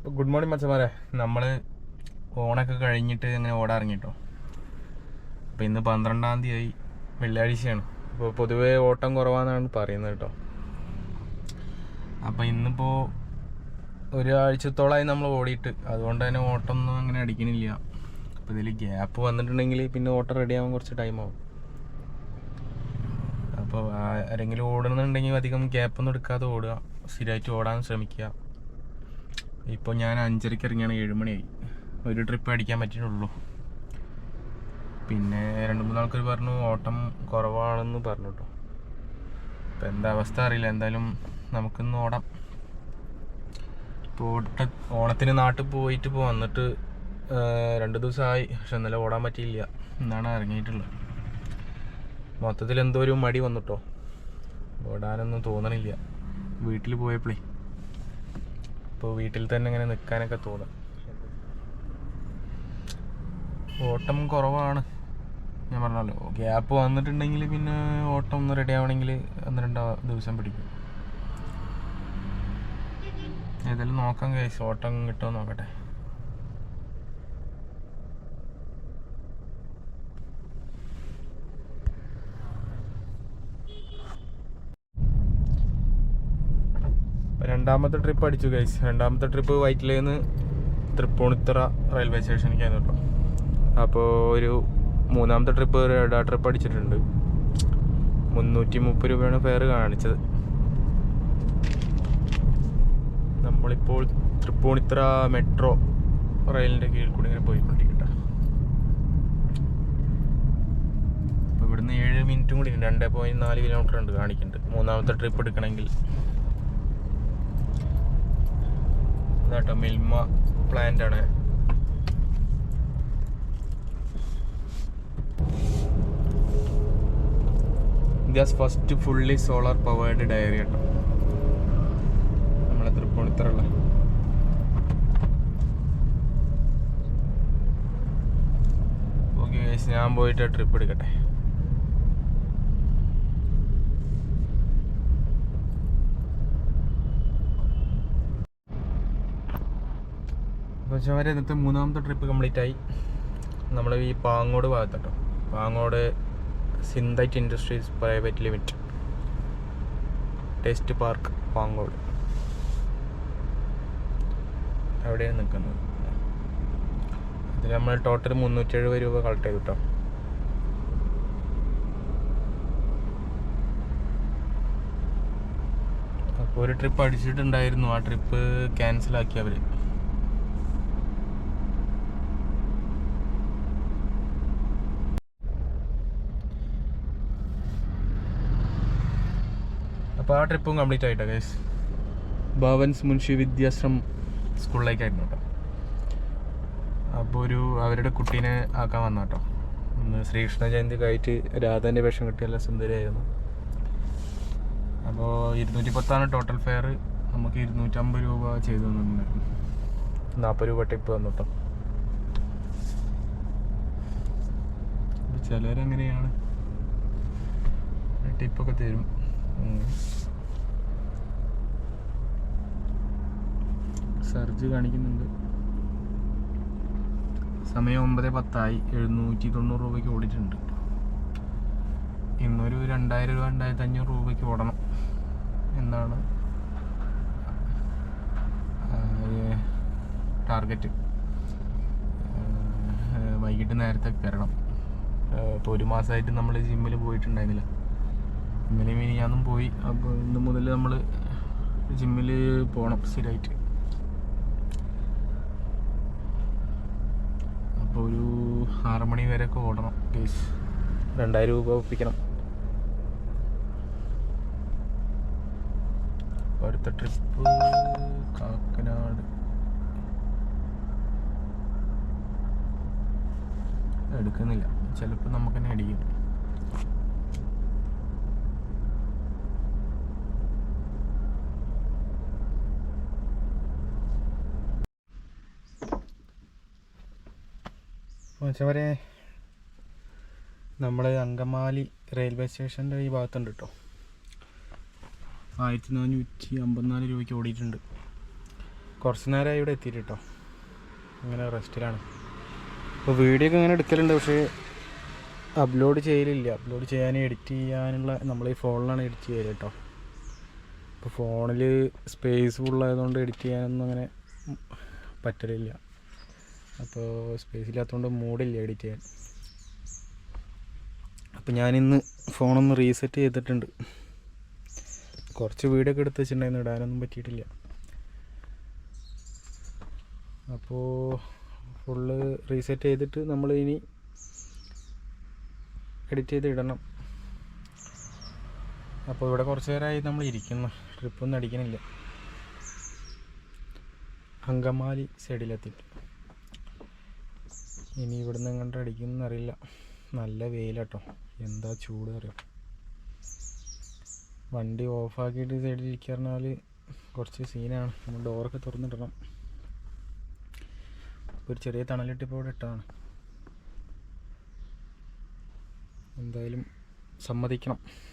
ഇപ്പോൾ good morning മച്ചമാരെ നമ്മൾ ഓണൊക്കെ കഴിഞ്ഞിട്ട് ഇങ്ങനെ ഓടാറിങ്ങിട്ടോ അപ്പോൾ ഇന്ന് പന്ത്രണ്ടാം തീയതി ആയി വെള്ളിയാഴ്ചയാണ്. അപ്പോൾ പൊതുവേ ഓട്ടം കുറവാണെന്നാണ് പറയുന്നത് കേട്ടോ. അപ്പോൾ ഇന്നിപ്പോൾ ഒരാഴ്ചത്തോളമായി നമ്മൾ ഓടിയിട്ട്. അതുകൊണ്ട് തന്നെ ഓട്ടം ഒന്നും അങ്ങനെ അടിക്കണില്ല. അപ്പോൾ ഇതിൽ ഗ്യാപ്പ് വന്നിട്ടുണ്ടെങ്കിൽ പിന്നെ ഓട്ടം റെഡിയാവാൻ കുറച്ച് ടൈമാവും അപ്പോൾ ആരെങ്കിലും ഓടുന്നുണ്ടെങ്കിൽ അധികം ഗ്യാപ്പൊന്നും എടുക്കാതെ ഓടുക. സ്ഥിരമായിട്ട് ഓടാൻ ശ്രമിക്കുക. ഇപ്പോൾ ഞാൻ അഞ്ചരയ്ക്ക് ഇറങ്ങിയാണ് ഏഴ് മണിയായി ഒരു ട്രിപ്പ് അടിക്കാൻ പറ്റിയിട്ടുള്ളൂ. പിന്നെ രണ്ട് മൂന്ന് ആൾക്കാർ പറഞ്ഞു ഓട്ടം കുറവാണെന്ന് പറഞ്ഞു കേട്ടോ ഇപ്പം എന്താ അവസ്ഥ അറിയില്ല എന്തായാലും നമുക്കിന്ന് ഓടാം. ഇപ്പോൾ ഓട്ട ഓണത്തിന് നാട്ടിൽ പോയിട്ട് ഇപ്പോൾ വന്നിട്ട് രണ്ട് ദിവസമായി. പക്ഷെ ഇന്നലെ ഓടാൻ പറ്റിയില്ല. എന്നാണ് ഇറങ്ങിയിട്ടുള്ളത്. മൊത്തത്തിൽ എന്തോ ഒരു മടി വന്നിട്ടോ ഓടാനൊന്നും തോന്നണില്ല. വീട്ടിൽ പോയപ്പോഴേ ഇപ്പോൾ വീട്ടിൽ തന്നെ ഇങ്ങനെ നിൽക്കാനൊക്കെ തോന്നും. ഓട്ടം കുറവാണ്. ഞാൻ പറഞ്ഞല്ലോ ഗ്യാപ്പ് വന്നിട്ടുണ്ടെങ്കിൽ പിന്നെ ഓട്ടം ഒന്ന് റെഡി ആവണമെങ്കിൽ ഒന്ന് രണ്ടോ ദിവസം പിടിക്കും. ഏതായാലും നോക്കാം കേസ് ഓട്ടം കിട്ടുമോ നോക്കട്ടെ. രണ്ടാമത്തെ ട്രിപ്പ് അടിച്ചു ഗൈസ് രണ്ടാമത്തെ ട്രിപ്പ് വൈറ്റിലേന്ന് തൃപ്പൂണിത്തറ റെയിൽവേ സ്റ്റേഷനിലേക്കായിരുന്നു കേട്ടോ. അപ്പോൾ ഒരു മൂന്നാമത്തെ ട്രിപ്പ് റെഡാ ട്രിപ്പ് അടിച്ചിട്ടുണ്ട്. മുന്നൂറ്റി മുപ്പത് രൂപയാണ് ഫെയർ കാണിച്ചത്. നമ്മളിപ്പോൾ തൃപ്പൂണിത്തറ മെട്രോ റെയിലിന്റെ കീഴിൽ കൂടി ഇങ്ങനെ പോയിക്കൊണ്ടിരിക്കട്ടെ അപ്പോൾ ഇവിടുന്ന് ഏഴ് മിനിറ്റും കൂടി രണ്ട് പോയിന്റ് നാല് കിലോമീറ്റർ ഉണ്ട് കാണിക്കുന്നുണ്ട്. മൂന്നാമത്തെ ട്രിപ്പ് എടുക്കണമെങ്കിൽ. ഇതാട്ടോ മിൽമ പ്ലാന്റ് ആണ് India's first fully solar powered dairy കേട്ടോ. നമ്മളെ തൃപ്പൂണിത്തറുള്ള ഓക്കെ ഞാൻ പോയിട്ട് ട്രിപ്പ് എടുക്കട്ടെ. വരെ ഇന്നത്തെ മൂന്നാമത്തെ ട്രിപ്പ് കംപ്ലീറ്റ് ആയി. നമ്മൾ ഈ Pangode ഭാഗത്തട്ടോ. Pangode Synthite industries private limit test park Pangode. അവിടെയാണ് നിൽക്കുന്നത് അതിൽ നമ്മൾ ടോട്ടൽ മുന്നൂറ്റി എഴുപത് രൂപ കളക്ട് ചെയ്തു കേട്ടോ അപ്പോൾ ഒരു ട്രിപ്പ് അടിച്ചിട്ടുണ്ടായിരുന്നു. ആ ട്രിപ്പ് ക്യാൻസൽ ആക്കി അവർ അപ്പോൾ ആ ട്രിപ്പും കംപ്ലീറ്റ് ആയിട്ടോ ഗൈസ് ഭവൻസ് മുൻഷി വിദ്യാശ്രം സ്കൂളിലേക്കായിരുന്നു കേട്ടോ. അപ്പോൾ ഒരു അവരുടെ കുട്ടീനെ ആക്കാൻ വന്ന കേട്ടോ. ഇന്ന് ശ്രീകൃഷ്ണ ജയന്തി കഴിച്ച് രാധാന്റെ വേഷം കിട്ടിയ സുന്ദരിയായിരുന്നു. അപ്പോൾ ഇരുന്നൂറ്റി പത്താണ് ടോട്ടൽ ഫെയർ നമുക്ക് ഇരുന്നൂറ്റമ്പത് രൂപ ചെയ്തു തന്നിട്ടുണ്ടായിരുന്നു. നാൽപ്പത് രൂപ ടിപ്പ് വന്നു കേട്ടോ. ചിലരങ്ങനെയാണ്. ടിപ്പൊക്കെ തരും. സർജ് കാണിക്കുന്നുണ്ട്. സമയം ഒമ്പത് പത്തായി. എഴുന്നൂറ്റി തൊണ്ണൂറ് രൂപയ്ക്ക് ഓടിയിട്ടുണ്ട്. ഇന്നൊരു രണ്ടായിരം രൂപ രണ്ടായിരത്തി അഞ്ഞൂറ് രൂപയ്ക്ക് ഓടണം. എന്നാണ് ടാർഗറ്റ് വൈകിട്ട് നേരത്തെ കയറണം. ഇപ്പോൾ ഒരു മാസമായിട്ട് നമ്മൾ ജിമ്മിൽ പോയിട്ടുണ്ടായിരുന്നില്ല. ഇന്നലെ മിനിഞ്ഞാന്നും പോയി. അപ്പോൾ ഇന്ന് മുതൽ നമ്മൾ ജിമ്മിൽ പോകണം സ്ഥിരമായിട്ട് അപ്പോൾ ഒരു ആറ് മണി വരെയൊക്കെ ഓടണം കേസ് രണ്ടായിരം രൂപ ഒപ്പിക്കണം. അടുത്ത ട്രിപ്പ് കാക്കനാട്. എടുക്കുന്നില്ല. ചിലപ്പോൾ നമുക്ക് തന്നെ അടിക്കും. വരെ നമ്മൾ അങ്കമാലി റെയിൽവേ സ്റ്റേഷന്റെ ഈ ഭാഗത്തുണ്ട് കേട്ടോ ആയിരത്തി നാനൂറ്റി അമ്പത്തിനാല് രൂപയ്ക്ക് ഓടിയിട്ടുണ്ട്. കുറച്ച് നേരമായി ഇവിടെ എത്തിയിട്ട് കേട്ടോ ഇങ്ങനെ റെസ്റ്റിലാണ്. ഇപ്പോൾ വീഡിയോ ഒക്കെ ഇങ്ങനെ എടുക്കലുണ്ട് പക്ഷേ അപ്ലോഡ് ചെയ്യലില്ല. അപ്ലോഡ് ചെയ്യാൻ എഡിറ്റ് ചെയ്യാനുള്ള നമ്മൾ ഈ ഫോണിലാണ് എഡിറ്റ് ചെയ്യുക കേട്ടോ ഇപ്പോൾ ഫോണിൽ സ്പേസ് ഫുള്ളായതുകൊണ്ട് എഡിറ്റ് ചെയ്യാനൊന്നും അങ്ങനെ പറ്റലില്ല. അപ്പോൾ സ്പേസ് ഇല്ലാത്തതുകൊണ്ട് മൂടില്ല എഡിറ്റ് ചെയ്യാൻ. അപ്പോൾ ഞാനിന്ന് ഫോണൊന്ന് റീസെറ്റ് ചെയ്തിട്ടുണ്ട്. കുറച്ച് വീഡിയോ ഒക്കെ എടുത്ത് വെച്ചിട്ടുണ്ടായിരുന്നു ഇടാനൊന്നും പറ്റിയിട്ടില്ല. അപ്പോൾ ഫുള്ള് റീസെറ്റ് ചെയ്തിട്ട് നമ്മൾ ഇനി എഡിറ്റ് ചെയ്ത് ഇടണം. അപ്പോൾ ഇവിടെ കുറച്ച് നേരമായി നമ്മൾ ഇരിക്കുന്നു. ട്രിപ്പൊന്നും അടിക്കണില്ല. അങ്കമാലി സൈഡിലെത്തിയിട്ട് ഇനി ഇവിടുന്ന് എങ്ങോട്ട് അടിക്കുന്ന അറിയില്ല. നല്ല വെയിലാട്ടോ. എന്താ ചൂട് അറിയാം? വണ്ടി ഓഫാക്കിയിട്ട് സൈഡിൽ ഇരിക്കുക പറഞ്ഞാൽ കുറച്ച് സീനാണ് നമ്മൾ ഡോറൊക്കെ തുറന്നിടണം. ഒരു ചെറിയ തണലിട്ടിപ്പോൾ ഇവിടെ ഇട്ടതാണ്. എന്തായാലും സമ്മതിക്കണം.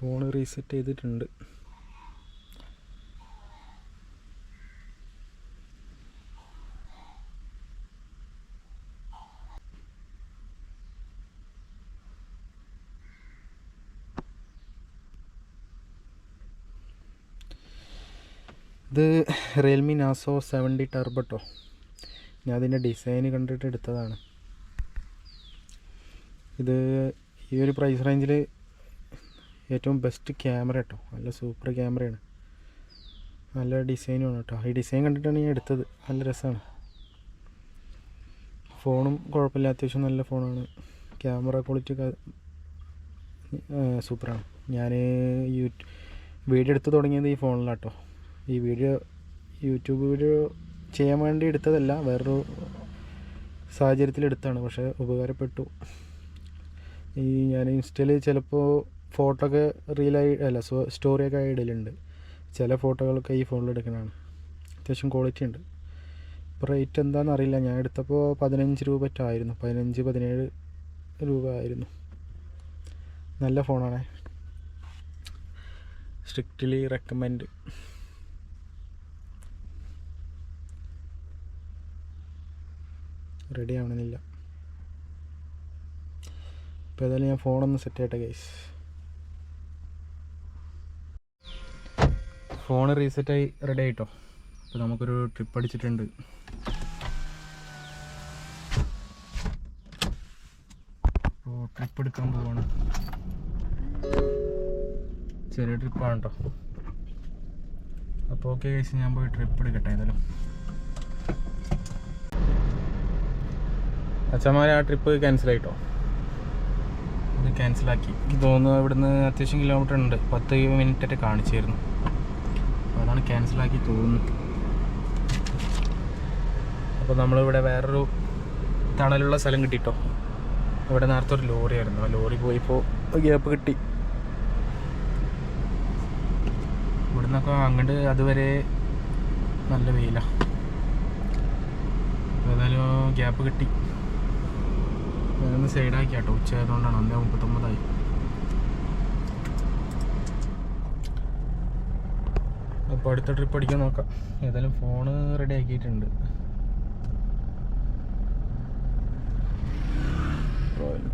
ഫോൺ റീസെറ്റ് ചെയ്തിട്ടുണ്ട്. ഇത് റിയൽമി നാസോ സെവന്റി ടർബട്ടോ ഞാൻ അതിന്റെ ഡിസൈൻ കണ്ടിട്ട് എടുത്തതാണ്. ഇത് ഈ ഒരു പ്രൈസ് റേഞ്ചിൽ ഏറ്റവും ബെസ്റ്റ് ക്യാമറ കേട്ടോ നല്ല സൂപ്പർ ക്യാമറയാണ് നല്ല ഡിസൈനും ആണ് കേട്ടോ ഈ ഡിസൈൻ കണ്ടിട്ടാണ് ഞാൻ എടുത്തത്. നല്ല രസമാണ് ഫോണും കുഴപ്പമില്ല. അത്യാവശ്യം നല്ല ഫോണാണ് ക്യാമറ ക്വാളിറ്റി സൂപ്പറാണ് ഞാൻ യൂ വീഡിയോ എടുത്ത് തുടങ്ങിയത് ഈ ഫോണിലാട്ടോ ഈ വീഡിയോ യൂട്യൂബ് വീഡിയോ ചെയ്യാൻ വേണ്ടി എടുത്തതല്ല. വേറൊരു സാഹചര്യത്തിൽ എടുത്താണ്. പക്ഷേ ഉപകാരപ്പെട്ടു. ഈ ഞാൻ ഇൻസ്റ്റയിൽ ചിലപ്പോൾ ഫോട്ടോ ഒക്കെ റീലായി അല്ല സ്റ്റോറിയൊക്കെ ആയി ഇടലുണ്ട്. ചില ഫോട്ടോകളൊക്കെ ഈ ഫോണിൽ എടുക്കുന്നതാണ്. അത്യാവശ്യം ക്വാളിറ്റി ഉണ്ട്. ഇപ്പോൾ റേറ്റ് എന്താണെന്ന് അറിയില്ല. ഞാൻ എടുത്തപ്പോൾ പതിനഞ്ച് രൂപ ആയിരുന്നു പതിനഞ്ച് പതിനേഴ് രൂപ ആയിരുന്നു. നല്ല ഫോണാണ് സ്ട്രിക്റ്റ്ലി റെക്കമെൻഡ് റെഡി ആവണമെന്നില്ല. ഇപ്പോൾ ഏതായാലും ഞാൻ ഫോണൊന്ന് സെറ്റ് ആയിട്ടെ ഗൈസ് ഫോൺ റീസെറ്റായി റെഡി ആയിട്ടോ. അപ്പോൾ നമുക്കൊരു ട്രിപ്പ് അടിച്ചിട്ടുണ്ട്. അപ്പോൾ ട്രിപ്പ് എടുക്കാൻ പോവാണ്. ചെറിയ ട്രിപ്പാണ് കേട്ടോ അപ്പോൾ ഓക്കെ കഴിച്ച് ഞാൻ പോയി ട്രിപ്പ് എടുക്കട്ടെ ഏതായാലും. അച്ഛന്മാരെ ആ ട്രിപ്പ് ക്യാൻസൽ ആയിട്ടോ? അത് ക്യാൻസലാക്കി തോന്നുന്നു ഇവിടുന്ന് അത്യാവശ്യം കിലോമീറ്റർ ഉണ്ട്. പത്ത് മിനിറ്റ് ആയിട്ട് കാണിച്ചായിരുന്നു അതാണ് ക്യാൻസലാക്കി തോന്നുന്നു അപ്പോൾ നമ്മളിവിടെ വേറൊരു തണലുള്ള സ്ഥലം കിട്ടിട്ടോ. ഇവിടെ നേരത്തെ ഒരു ലോറി ആയിരുന്നു. ആ ലോറി പോയിപ്പോൾ ഗ്യാപ്പ് കിട്ടി. ഇവിടുന്നൊക്കെ അങ്ങോട്ട് അതുവരെ നല്ല വെയിലാണ് ഏതായാലും ഗ്യാപ്പ് കിട്ടി. ഞാനൊന്ന് സൈഡാക്കി കേട്ടോ ഉച്ച ആയതുകൊണ്ടാണ് ഒന്നേ മുപ്പത്തൊമ്പതായി. അപ്പോൾ അടുത്ത ട്രിപ്പ് അടിക്കാൻ നോക്കാം. ഏതായാലും ഫോണ് റെഡി ആക്കിയിട്ടുണ്ട്. റോയൽ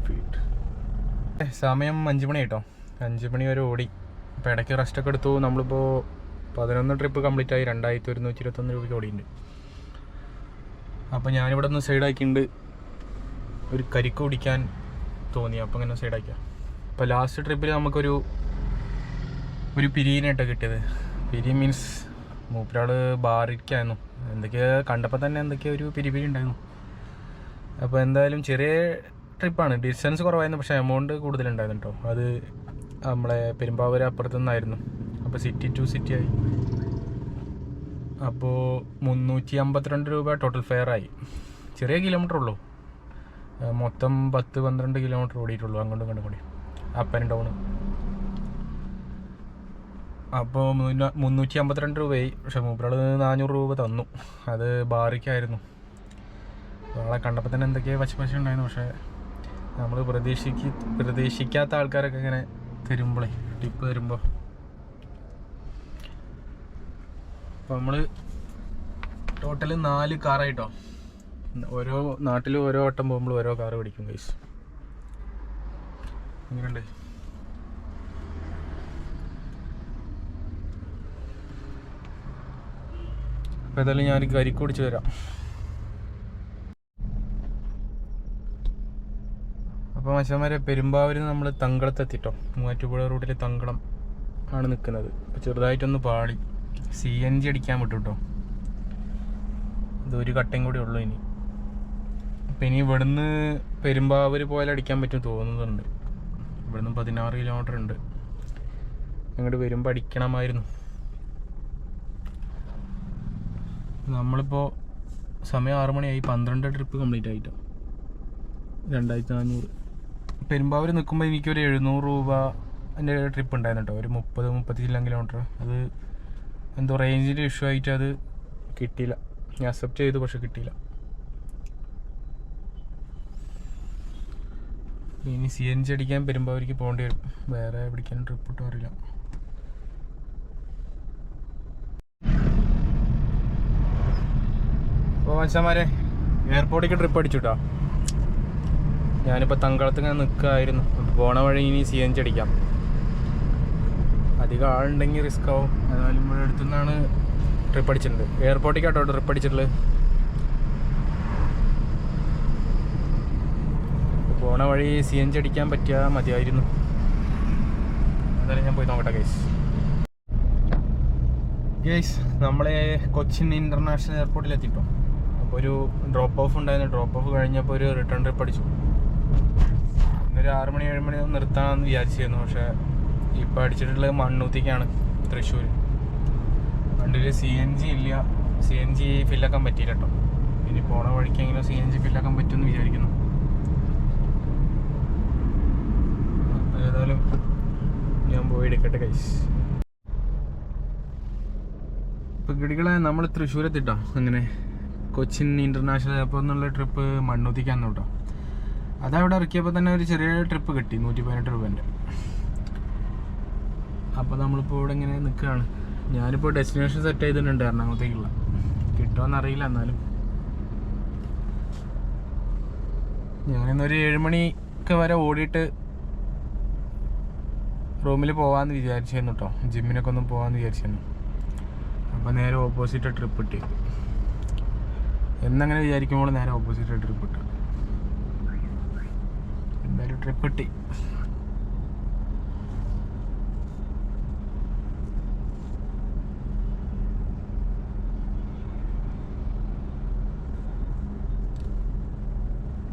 സമയം അഞ്ച് മണി കേട്ടോ. അഞ്ച് മണി വരെ ഓടി. അപ്പോൾ ഇടയ്ക്ക് റെസ്റ്റ് ഒക്കെ എടുത്തു. നമ്മളിപ്പോൾ പതിനൊന്ന് ട്രിപ്പ് കംപ്ലീറ്റ് ആയി. രണ്ടായിരത്തി ഒരുന്നൂറ്റി ഇരുപത്തൊന്ന് രൂപയ്ക്ക് ഓടിയിട്ടുണ്ട്. അപ്പോൾ ഞാനിവിടെ നിന്ന് സൈഡാക്കിയിട്ടുണ്ട് ഒരു കരിക്ക് കുടിക്കാൻ തോന്നി. അപ്പോൾ ഇങ്ങനെ സൈഡാക്കിയ അപ്പോൾ ലാസ്റ്റ് ട്രിപ്പിൽ നമുക്കൊരു ഒരു പിരിയനായിട്ടാണ് കിട്ടിയത്. പിരി മീൻസ് മൂപ്പരാൾ ബാറിക്കായിരുന്നു എന്തൊക്കെയോ കണ്ടപ്പോൾ തന്നെ എന്തൊക്കെയോ ഒരു പിരി പിരി ഉണ്ടായിരുന്നു. അപ്പോൾ എന്തായാലും ചെറിയ ട്രിപ്പാണ് ഡിസ്റ്റൻസ് കുറവായിരുന്നു പക്ഷേ എമൗണ്ട് കൂടുതലുണ്ടായിരുന്നു കേട്ടോ അത് നമ്മളെ പെരുമ്പാവൂർ അപ്പുറത്തു നിന്നായിരുന്നു. അപ്പോൾ സിറ്റി ടു സിറ്റി ആയി. അപ്പോൾ മുന്നൂറ്റി അമ്പത്തിരണ്ട് രൂപ ടോട്ടൽ ഫെയർ ആയി. ചെറിയ കിലോമീറ്റർ ഉള്ളൂ. മൊത്തം പത്ത് പന്ത്രണ്ട് കിലോമീറ്റർ ഓടിയിട്ടുള്ളൂ. അങ്ങോട്ടും ഇങ്ങോട്ടും കൂടി. അപ്പ് ആൻഡ് ഡൗൺ അപ്പോൾ മുന്നൂറ്റി അമ്പത്തിരണ്ട് രൂപയായി. പക്ഷെ മൂപ്പരാൾ നാനൂറ് രൂപ തന്നു. അത് ബാറിക്കായിരുന്നു. ആളെ കണ്ടപ്പോൾ തന്നെ എന്തൊക്കെയോ പച്ച പശ ഉണ്ടായിരുന്നു. പക്ഷേ നമ്മൾ പ്രതീക്ഷിക്ക പ്രതീക്ഷിക്കാത്ത ആൾക്കാരൊക്കെ ഇങ്ങനെ തരുമ്പോളേ ടിപ്പ് തരുമ്പോൾ അപ്പോൾ നമ്മൾ ടോട്ടൽ നാല് കാറായിട്ടോ ഓരോ നാട്ടിലും ഓരോ വട്ടം പോകുമ്പോൾ ഓരോ കാറ് പിടിക്കും ഗൈസ് എങ്ങനെയുണ്ട്? അപ്പോൾ ഏതായാലും ഞാൻ കരിക്ക് കുടിച്ച് വരാം. അപ്പോൾ മച്ചന്മാരെ പെരുമ്പാവൂരിൽ നമ്മൾ തങ്കളത്തെത്തിട്ടോ മൂവാറ്റുപുഴ റൂട്ടിൽ തങ്കളം ആണ് നിൽക്കുന്നത് അപ്പോൾ ചെറുതായിട്ടൊന്ന് പാളി. സി എൻ ജി അടിക്കാൻ വിട്ടു കേട്ടോ ഇതൊരു കട്ടയും കൂടി ഉള്ളൂ ഇനി. അപ്പം ഇനി ഇവിടുന്ന് പെരുമ്പാവൂർ പോലെ അടിക്കാൻ പറ്റും തോന്നുന്നുണ്ട്. ഇവിടുന്ന് പതിനാറ് കിലോമീറ്റർ ഉണ്ട്. അങ്ങോട്ട് വരുമ്പോൾ അടിക്കണമായിരുന്നു. നമ്മളിപ്പോൾ സമയം ആറു മണിയായി പന്ത്രണ്ട് ട്രിപ്പ് കംപ്ലീറ്റ് ആയിട്ടോ? രണ്ടായിരത്തി നാനൂറ് പെരുമ്പാവൂർ നിൽക്കുമ്പോൾ എനിക്കൊരു എഴുന്നൂറ് രൂപ എന്റെ ട്രിപ്പ് ഉണ്ടായിരുന്നു കേട്ടോ ഒരു മുപ്പത് മുപ്പത്തിച്ചില്ല കിലോമീറ്റർ. അത് എന്തോ റേഞ്ചിന്റെ ഇഷ്യൂ ആയിട്ട് അത് കിട്ടിയില്ല. ഞാൻ അക്സെപ്റ്റ് ചെയ്തു പക്ഷെ കിട്ടിയില്ല. ഇനി സി എൻ ജി അടിക്കാൻ പെരുമ്പാവൂരിക്ക് പോകേണ്ടി വരും. വേറെ പിടിക്കാൻ ട്രിപ്പ് അറിയില്ല. അപ്പോൾ മനുഷ്യന്മാരെ എയർപോർട്ടിലേക്ക് ട്രിപ്പ് അടിച്ചു കേട്ടോ ഞാനിപ്പോൾ തങ്കളത്ത് ഇങ്ങനെ നിൽക്കുകയായിരുന്നു പോണ വഴി ഇനി സി എൻ ജി അടിക്കാം. അധികം ആളുണ്ടെങ്കിൽ റിസ്ക് ആവും. എന്നാലും ഇവിടെ അടുത്തു നിന്നാണ് ട്രിപ്പ് അടിച്ചിട്ടുണ്ട് എയർപോർട്ടിലേക്കാട്ടോ ട്രിപ്പ് അടിച്ചിട്ടുള്ളത്. പോണ വഴി സി എൻ ജി അടിക്കാൻ പറ്റിയാൽ മതിയായിരുന്നു. എന്തായാലും ഞാൻ പോയി നോക്കട്ടെ ഗൈസ് ഗൈസ് നമ്മളെ കൊച്ചിൻ ഇന്റർനാഷണൽ എയർപോർട്ടിൽ അപ്പോൾ ഒരു ഡ്രോപ്പ് ഓഫ് ഉണ്ടായിരുന്നു. ഡ്രോപ്പ് ഓഫ് കഴിഞ്ഞപ്പോൾ ഒരു റിട്ടേൺ ട്രിപ്പ് അടിച്ചു. ഇന്നൊരു ആറ് മണി ഏഴ് മണി നിർത്താമെന്ന് വിചാരിച്ചിരുന്നു. പക്ഷേ ഇപ്പോൾ അടിച്ചിട്ടുള്ളത് മണ്ണൂത്തിക്കാണ് തൃശ്ശൂർ വണ്ടിയിൽ സി എൻ ജി ഇല്ല. സി എൻ ജി ഫില്ലാക്കാൻ പറ്റിയില്ല കേട്ടോ ഇനി പോണ വഴിക്കെങ്കിലും സി എൻ ജി ഫില്ലാക്കാൻ പറ്റുമെന്ന് വിചാരിക്കുന്നു. ഏതായാലും ഞാൻ പോയി എടുക്കട്ടെ കൈസ് ഇപ്പം കിടികളെ നമ്മൾ തൃശ്ശൂരെത്തിട്ടോ അങ്ങനെ കൊച്ചിൻ ഇന്റർനാഷണൽ എയർപോർട്ട് എന്നുള്ള ട്രിപ്പ് മണ്ണൂത്തിക്കാന്ന് കേട്ടോ അതവിടെ ഇറക്കിയപ്പോൾ തന്നെ ഒരു ചെറിയ ട്രിപ്പ് കിട്ടി നൂറ്റി പതിനെട്ട് രൂപേന്റെ. അപ്പോൾ നമ്മളിപ്പോൾ ഇവിടെ ഇങ്ങനെ നിൽക്കുകയാണ് ഞാനിപ്പോൾ ഡെസ്റ്റിനേഷൻ സെറ്റ് ചെയ്തിട്ടുണ്ട് എറണാകുളത്തേക്കുള്ള. കിട്ടുമെന്നറിയില്ല എന്നാലും. ഞാനിന്നൊരു ഏഴുമണിയൊക്കെ വരെ ഓടിയിട്ട് റൂമിൽ പോകാമെന്ന് വിചാരിച്ചിരുന്നു കേട്ടോ ജിമ്മിനൊക്കെ ഒന്ന് പോകാമെന്ന് വിചാരിച്ചിരുന്നു അപ്പോൾ നേരെ ഓപ്പോസിറ്റ് ട്രിപ്പ് ഇട്ടി എന്നങ്ങനെ വിചാരിക്കുമ്പോൾ നേരെ ഓപ്പോസിറ്റ് ട്രിപ്പ് ഇട്ടു. എന്തായാലും ട്രിപ്പ് ഇട്ടി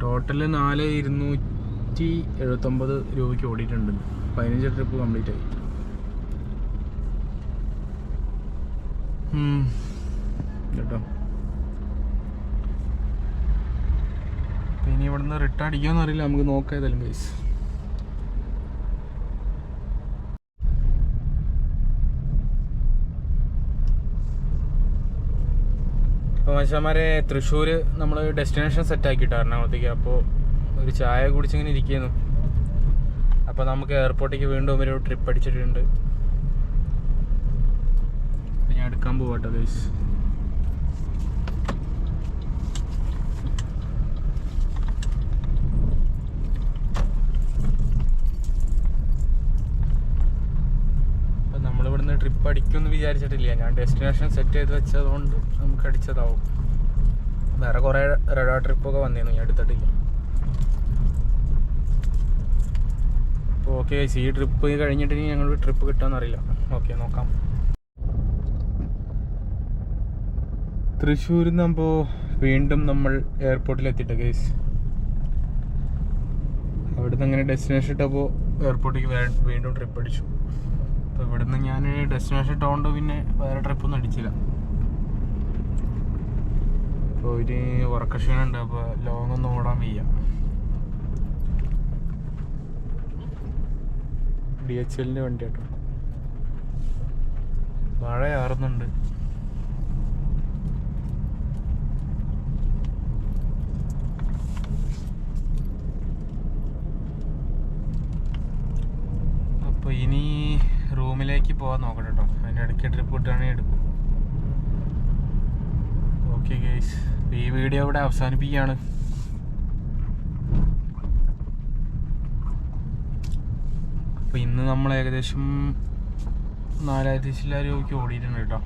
ടോട്ടൽ നാല് ഇരുന്നൂറ്റി എഴുപത്തൊമ്പത് രൂപയ്ക്ക് ഓടിയിട്ടുണ്ട്. പതിനഞ്ച് ട്രിപ്പ് കംപ്ലീറ്റ് ആയി ഉം. കേട്ടോ ഇനി ഇവിടുന്ന് റിട്ടേൺ അടിക്കാന്ന് അറിയില്ല. നമുക്ക് നോക്കാം ഏതായാലും ഗൈസ് അപ്പോൾ മനുഷ്യന്മാരെ തൃശ്ശൂർ നമ്മൾ ഡെസ്റ്റിനേഷൻ സെറ്റ് ആക്കിയിട്ട് എറണാകുളത്തേക്ക്. അപ്പോൾ ഒരു ചായ കുടിച്ചിങ്ങനെ ഇരിക്കുന്നു. അപ്പോൾ നമുക്ക് എയർപോർട്ടിലേക്ക് വീണ്ടും ഒരു ട്രിപ്പ് അടിച്ചിട്ടുണ്ട്. ഞാൻ എടുക്കാൻ പോവാട്ടോ ഗൈസ് അപ്പം നമ്മളിവിടുന്ന് ട്രിപ്പ് അടിക്കുമെന്ന് വിചാരിച്ചിട്ടില്ല. ഞാൻ ഡെസ്റ്റിനേഷൻ സെറ്റ് ചെയ്ത് വെച്ചതുകൊണ്ട് നമുക്ക് അടിച്ചതാവും. വേറെ കുറേ റെഡാ ട്രിപ്പൊക്കെ വന്നിരുന്നു ഞാൻ എടുത്തിട്ടില്ല അപ്പോൾ ഓക്കെ ഈ ട്രിപ്പ് കഴിഞ്ഞിട്ട് ഇനി ഞങ്ങൾ ട്രിപ്പ് കിട്ടുമെന്ന് അറിയില്ല. ഓക്കെ നോക്കാം. തൃശ്ശൂരിൽ നിന്ന് വീണ്ടും നമ്മൾ എയർപോർട്ടിൽ എത്തിയിട്ട് കേസ് അവിടുന്ന് അങ്ങനെ ഡെസ്റ്റിനേഷൻ ഇട്ടപ്പോൾ എയർപോർട്ടിലേക്ക് വീണ്ടും ട്രിപ്പ് അടിച്ചു. അപ്പോൾ ഇവിടുന്ന് ഞാൻ ഡെസ്റ്റിനേഷൻ ഇട്ടുകൊണ്ട് പിന്നെ വേറെ ട്രിപ്പൊന്നും അടിച്ചില്ല. അപ്പോൾ ഒരു ഉറക്കക്ഷീണുണ്ട് അപ്പോൾ ലോങ് ഒന്നും ഓടാൻ വയ്യ. ഡി എച്ച് എല്ലിന്റെ വണ്ടി കേട്ടോ. മഴ ആറുന്നുണ്ട് ഇനി റൂമിലേക്ക് പോകാൻ നോക്കട്ടെ കേട്ടോ അതിന്റെ ഇടയ്ക്ക് ട്രിപ്പ് കിട്ടുകയാണെങ്കിൽ എടുക്കും ഓക്കെ ഗേസ് ഈ വീഡിയോ ഇവിടെ അവസാനിപ്പിക്കുകയാണ്. അപ്പോൾ ഇന്ന് നമ്മൾ ഏകദേശം നാലായിരത്തി ചില്ലായിരം ഓടിയിട്ടുണ്ട് കേട്ടോ.